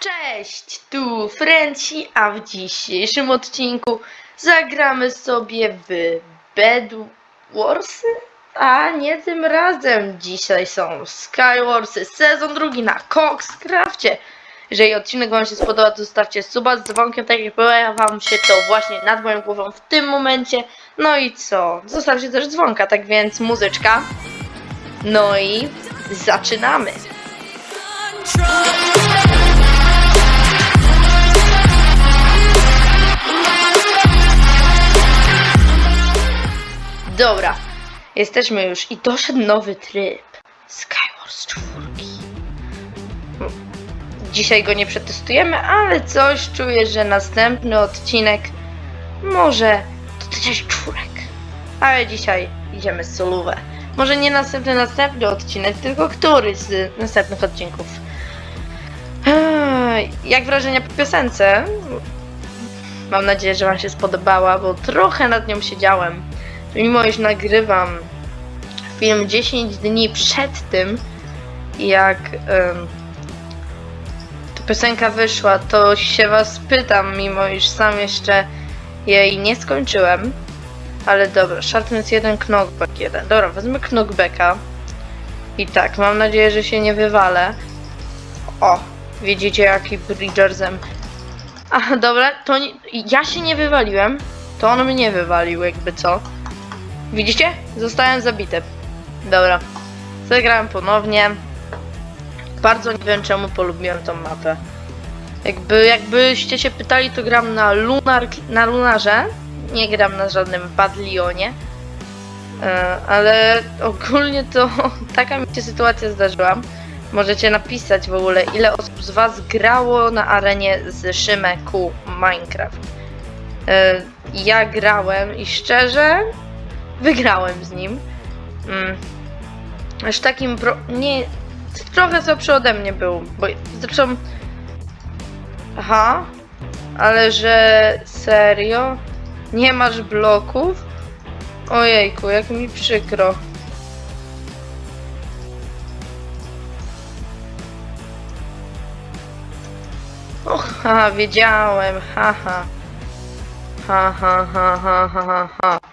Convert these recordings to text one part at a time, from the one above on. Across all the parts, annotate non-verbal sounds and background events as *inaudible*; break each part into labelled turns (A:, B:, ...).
A: Cześć, tu Frenci, a w dzisiejszym odcinku zagramy sobie w Bed Warsy? A nie tym razem, dzisiaj są Skywarsy, sezon drugi na Coxcrafcie. Jeżeli odcinek Wam się spodoba, to zostawcie suba z dzwonkiem, tak jak pojawia Wam się to właśnie nad moją głową w tym momencie. No i co? Zostawcie też dzwonka, tak więc muzyczka. No i zaczynamy. Dobra, jesteśmy już i doszedł nowy tryb. Skywars 4. Dzisiaj go nie przetestujemy, ale coś czuję, że następny odcinek może dotyczyć czwórek. Ale dzisiaj idziemy z solówę. Może nie następny, następny odcinek, tylko któryś z następnych odcinków. Jak wrażenia po piosence? Mam nadzieję, że Wam się spodobała, bo trochę nad nią siedziałem. Mimo iż nagrywam film 10 dni przed tym, jak em, ta piosenka wyszła, to się Was pytam, mimo iż sam jeszcze jej nie skończyłem. Ale dobra, Sharpness 1, Knockback 1. Dobra, wezmę Knockbacka. I tak, mam nadzieję, że się nie wywalę. O, widzicie jaki Bridgersem. Aha, dobra, to nie, ja się nie wywaliłem. To on mnie wywalił, jakby co. Widzicie? Zostałem zabity. Dobra. Zagrałem ponownie. Bardzo nie wiem czemu polubiłem tą mapę. Jakby, jakbyście się pytali, to gram na Lunar, na Lunarze. Nie gram na żadnym Badlionie. E, ale ogólnie to *laughs* taka mi się sytuacja zdarzyła. Możecie napisać w ogóle, ile osób z Was grało na arenie z Szymeku Minecraft. E, ja grałem i szczerze wygrałem z nim. Mm. Aż takim pro... nie... Trochę słabszy ode mnie był, bo zresztą... Aha, ale że serio? Nie masz bloków? Ojejku, jak mi przykro. Och, haha, wiedziałem, haha. Ha, ha, ha, ha, ha, ha, ha.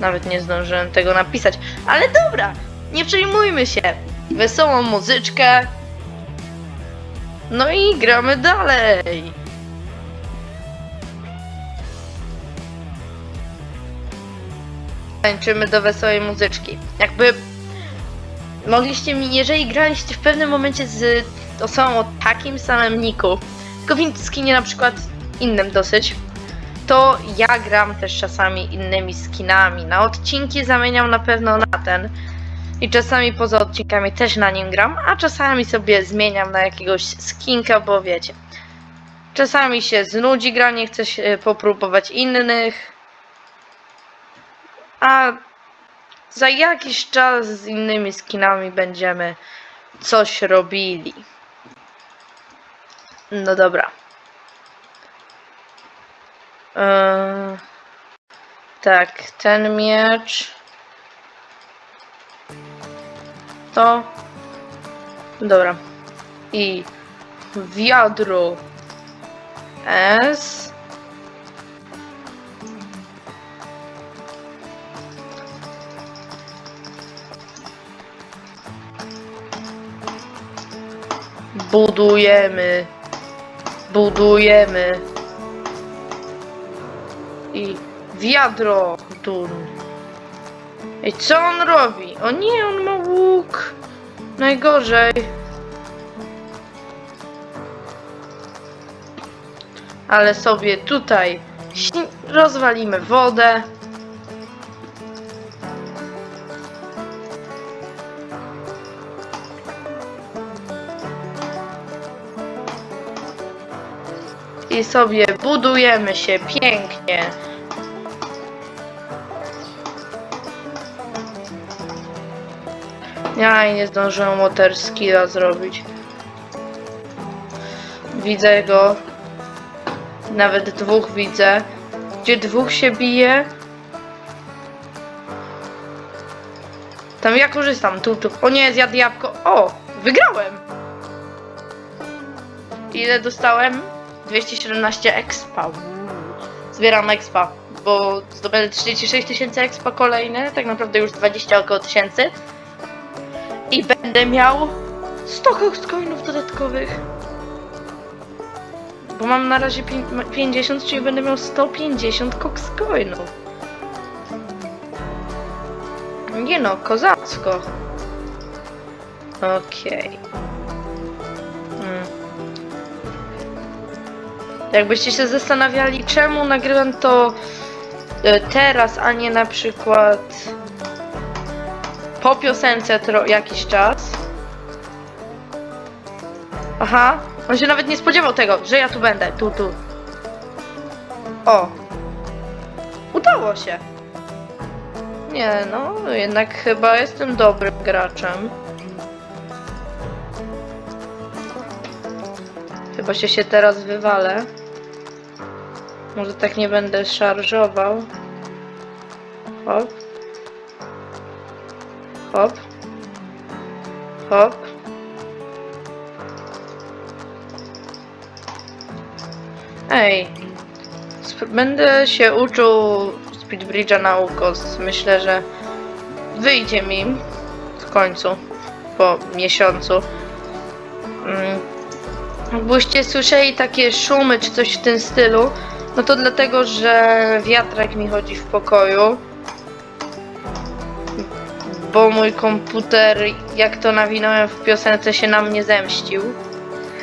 A: Nawet nie zdążyłem tego napisać. Ale dobra, nie przejmujmy się. Wesołą muzyczkę. No i gramy dalej. Tańczymy do wesołej muzyczki. Jakby mogliście mi, jeżeli graliście w pewnym momencie z osobą o takim samym niku, tylko w na przykład innym dosyć, to ja gram też czasami innymi skinami. Na odcinki zamieniam na pewno na ten. I czasami poza odcinkami też na nim gram, a czasami sobie zmieniam na jakiegoś skinka, bo wiecie. Czasami się znudzi granie, chce się popróbować innych. A za jakiś czas z innymi skinami będziemy coś robili. No dobra. Eee, tak, ten miecz. To. Dobra. I wiadro S. Budujemy. Budujemy i wiadro. I co on robi? O nie, on ma łuk. Najgorzej. Ale sobie tutaj rozwalimy wodę. I sobie budujemy się pięknie. Ja nie zdążyłem water skilla zrobić. Widzę go. Nawet dwóch widzę. Gdzie dwóch się bije? Tam ja korzystam. Tu, tu. O nie, zjadł jabłko. O! Wygrałem! ile dostałem? 217 expa. Zbieram expa, bo zdobędę 36 tysięcy expa kolejne, tak naprawdę już 20 około tysięcy. I będę miał 100 coinów dodatkowych. Bo mam na razie pię- 50, czyli będę miał 150 coinów. Nie no, kozacko. Okej. Hmm. Jakbyście się zastanawiali, czemu nagrywam to e, teraz, a nie na przykład po piosence tro- jakiś czas. Aha, on się nawet nie spodziewał tego, że ja tu będę, tu, tu. O. Udało się. Nie, no, jednak chyba jestem dobrym graczem. Chyba się się teraz wywalę. Może tak nie będę szarżował. Hop. Hop. Hop. Ej. Będę się uczył Speedbridge'a na ukos. Myślę, że wyjdzie mi w końcu. Po miesiącu. Mm. Jakbyście słyszeli takie szumy czy coś w tym stylu, no to dlatego, że wiatrak mi chodzi w pokoju. Bo mój komputer, jak to nawinąłem w piosence, się na mnie zemścił.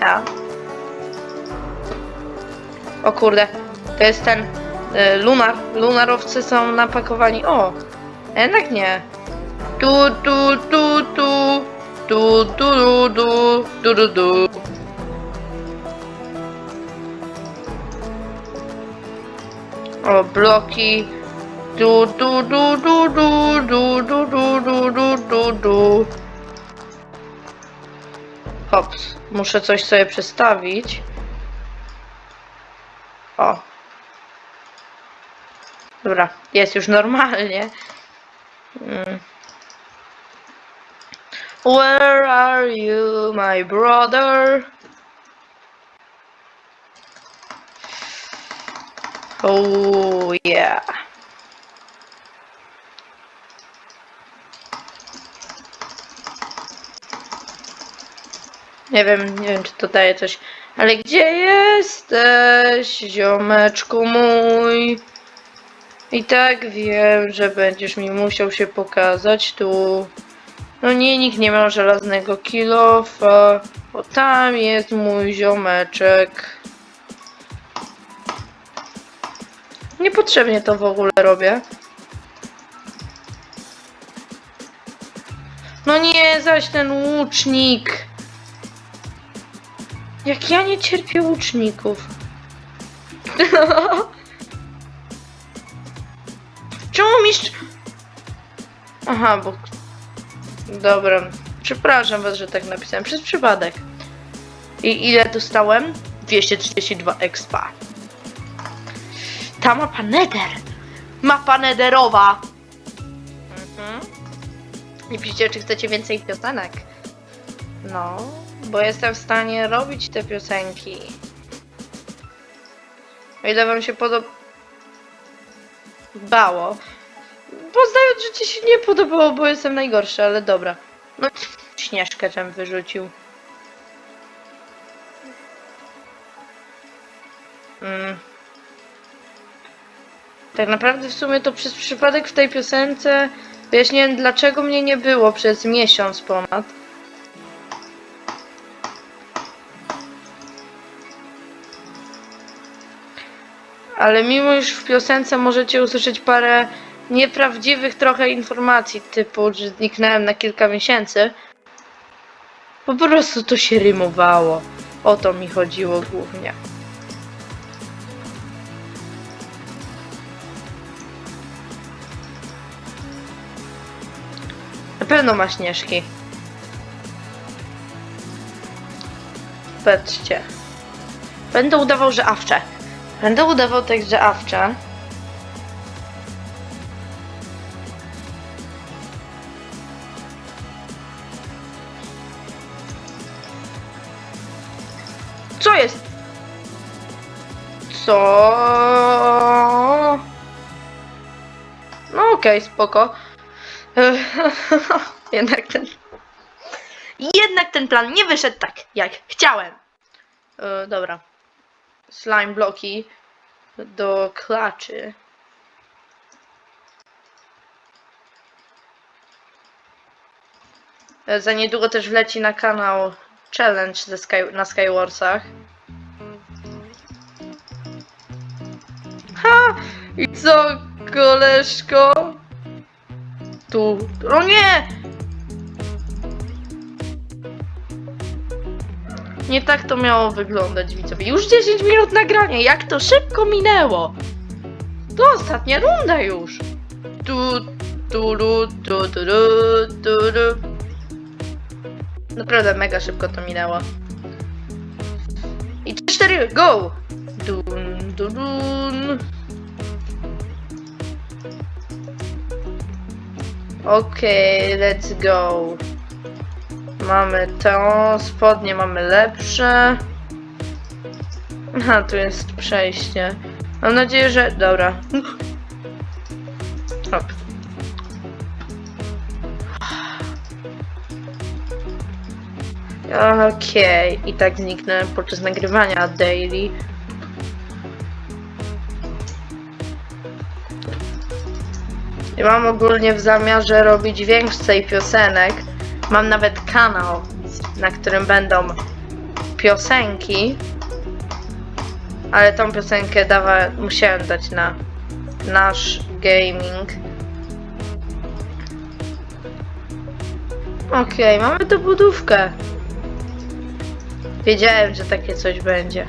A: Ha. O kurde, to jest ten y, lunar. Lunarowcy są napakowani. O, jednak nie. Tu, tu, tu, tu. Tu, tu, tu, tu, tu, tu. O, bloki. Du, du, du, du, du, du, du, du, du, du, du, du. Hops, muszę coś sobie przestawić. O. Dobra, jest już normalnie. Mm. Where are you, my brother? Oh yeah. Nie wiem, nie wiem czy to daje coś. Ale gdzie jesteś, ziomeczku mój? I tak wiem, że będziesz mi musiał się pokazać tu. No nie, nikt nie ma żelaznego kilofa, bo tam jest mój ziomeczek. Niepotrzebnie to w ogóle robię. No nie, zaś ten łucznik. Jak ja nie cierpię łuczników. *laughs* Czemu mistrz... Aha, bo... Dobra, przepraszam was, że tak napisałem, przez przypadek. I ile dostałem? 232 expa. Ta mapa Nether. Mapa Netherowa. Mhm. I piszcie, czy chcecie więcej piosenek. No, bo jestem w stanie robić te piosenki. O ile wam się podobało. Poznając, że ci się nie podobało, bo jestem najgorszy, ale dobra. No, śnieżkę czem wyrzucił. Mm. Tak naprawdę w sumie to przez przypadek w tej piosence wyjaśniłem dlaczego mnie nie było przez miesiąc ponad. Ale mimo iż w piosence możecie usłyszeć parę nieprawdziwych trochę informacji, typu, że zniknąłem na kilka miesięcy, po prostu to się rymowało. O to mi chodziło głównie. Na pewno ma śnieżki. Patrzcie. Będę udawał, że awcze. Będę udawał tak, że awcze. Co jest? Co? No okej, spoko. *laughs* Jednak ten... Jednak ten plan nie wyszedł tak, jak chciałem. E, dobra. Slime bloki do klaczy. Za niedługo też wleci na kanał challenge ze Sky, na Skywarsach. Ha! I co, koleżko? Tu. O nie! Nie tak to miało wyglądać, widzowie. Już 10 minut nagrania, jak to szybko minęło! To ostatnia runda już! Tu, tu, tu, tu, tu, tu, tu. Naprawdę mega szybko to minęło. I 4, go! Dun, dun, dun. Okej, let's go. Mamy to, spodnie mamy lepsze. Aha, tu jest przejście. Mam nadzieję, że... Dobra. Hop. Okej, i tak zniknę podczas nagrywania daily. I mam ogólnie w zamiarze robić więcej piosenek. Mam nawet kanał, na którym będą piosenki. Ale tą piosenkę dawa, musiałem dać na nasz gaming. Okej, mamy tu budówkę. Wiedziałem, że takie coś będzie.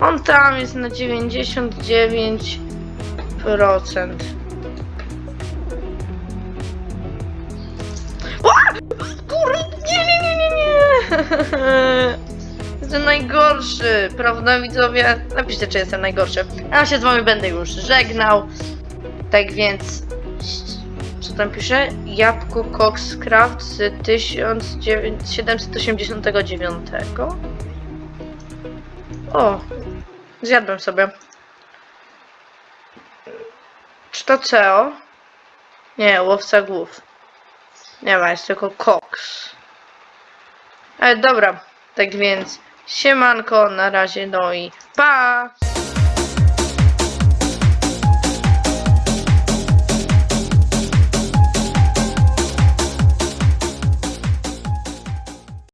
A: On tam jest na 99%. *laughs* Jestem najgorszy, prawda widzowie? Napiszcie, czy jestem najgorszy. A ja się z wami będę już żegnał. Tak więc... Co tam pisze? Jabłko Coxcraft z 1789. O, zjadłem sobie. Czy to CEO? Nie, łowca głów. Nie ma, jest tylko Cox. Ale dobra, tak więc siemanko, na razie, no i pa!